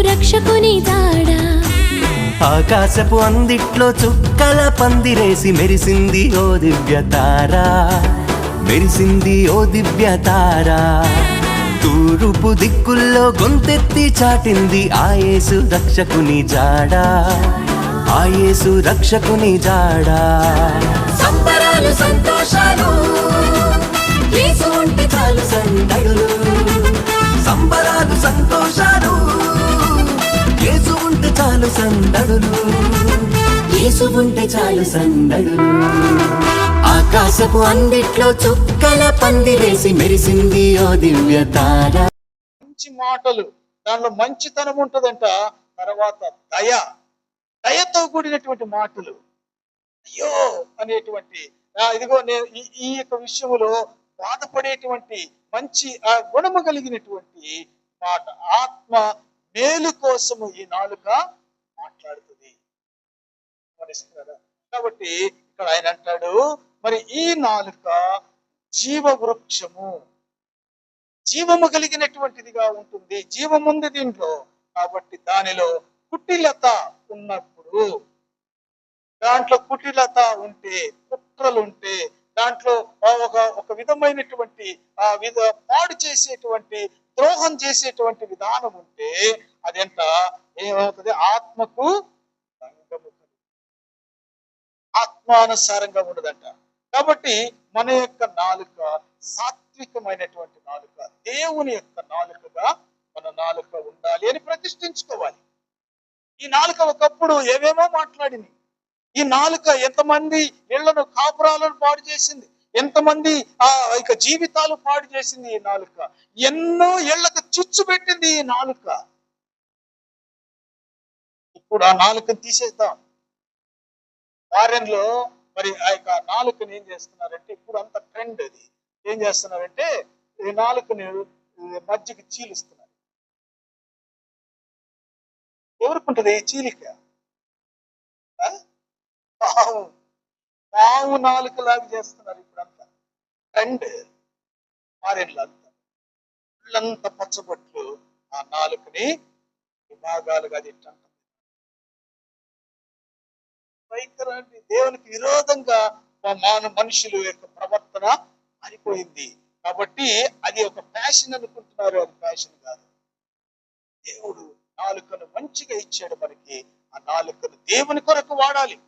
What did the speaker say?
రక్షకుని జాడ ఆకాశపు అందిట్లో చుక్కల పందిరేసి మెరిసింది ఓ దివ్య తారా. మెరిసింది ఓ దివ్య తారా. తూరుపు దిక్కుల్లో గొంతెత్తి చాటింది ఆయేసు రక్షకుని జాడా. ఆయేసు రక్షకుని జాడా. సంబరాలు సంతోషాలు చాలు సందడులు. యేసు ఉంటే చాలు సందడులు. ఆకాశపు అందిట్లో చుక్కల పందిరేసి మెరిసింది ఓ దివ్య తార. మంచి మాటలు దానిలో మంచితనం ఉంటుందంట తర్వాత దయ. దయతో కూడినటువంటి మాటలు. అయ్యో అనేటువంటి ఇదిగో నేను ఈ ఈ యొక్క విషయంలో బాధపడేటువంటి మంచి ఆ గుణము కలిగినటువంటి మాట. ఆత్మ మేలు కోసము ఈ నాలుక మాట్లాడుతుంది. గమనిస్తున్నారా? కాబట్టి ఇక్కడ ఆయన అంటాడు మరి ఈ నాలుక జీవ వృక్షము జీవము కలిగినటువంటిదిగా ఉంటుంది. జీవముంది దీంట్లో. కాబట్టి దానిలో కుటిలత ఉన్నప్పుడు దాంట్లో కుటిలత ఉంటే కుట్రలుంటే దాంట్లో ఒక ఒక విధమైనటువంటి ఆ విధ పాడు చేసేటువంటి ద్రోహం చేసేటువంటి విధానం ఉంటే అదెంత ఏమవుతుంది? ఆత్మకు ఆత్మానుసారంగా ఉండదంట. కాబట్టి మన యొక్క నాలుక సాత్వికమైనటువంటి నాలుక దేవుని యొక్క నాలుకగా మన నాలుక ఉండాలి అని ప్రతిష్ఠించుకోవాలి. ఈ నాలుక ఒకప్పుడు ఏమేమో మాట్లాడింది. ఈ నాలుక ఎంతమంది ఇళ్ళను కాపురాలను పాడు చేసింది? ఎంతమంది ఆ ఇక జీవితాలు పాడు చేసింది ఈ నాలుక? ఎన్నో ఇళ్ళకు చిచ్చు పెట్టింది ఈ నాలుక. ఇప్పుడు ఆ నాలుకను తీసేద్దాం. ఫారెన్లో మరి ఆ యొక్క నాలుకని ఏం చేస్తున్నారంటే ఇప్పుడు అంత ట్రెండ్ అది. ఏం చేస్తున్నారంటే ఈ నాలుకని మధ్యకి చీలిస్తున్నారు. ఎవరికి ఉంటుంది ఈ చీలిక? ఆ? పాము. పాము నాలుక లాగా చేస్తున్నారు ఇప్పుడు ట్రెండ్ ఫారెన్ అంతా. అంతా ఇళ్ళంతా పచ్చబొట్లు. ఆ నాలుకని విభాగాలుగా తింటాం భయంకరాన్ని దేవునికి విరోధంగా మా మాన మనుషులు యొక్క ప్రవర్తన మారిపోయింది. కాబట్టి అది ఒక ఫ్యాషన్ అనుకుంటున్నారు అది ఫ్యాషన్ కాదు. దేవుడు నాలుకను మంచిగా ఇచ్చాడు మనకి. ఆ నాలుకను దేవుని కొరకు వాడాలి.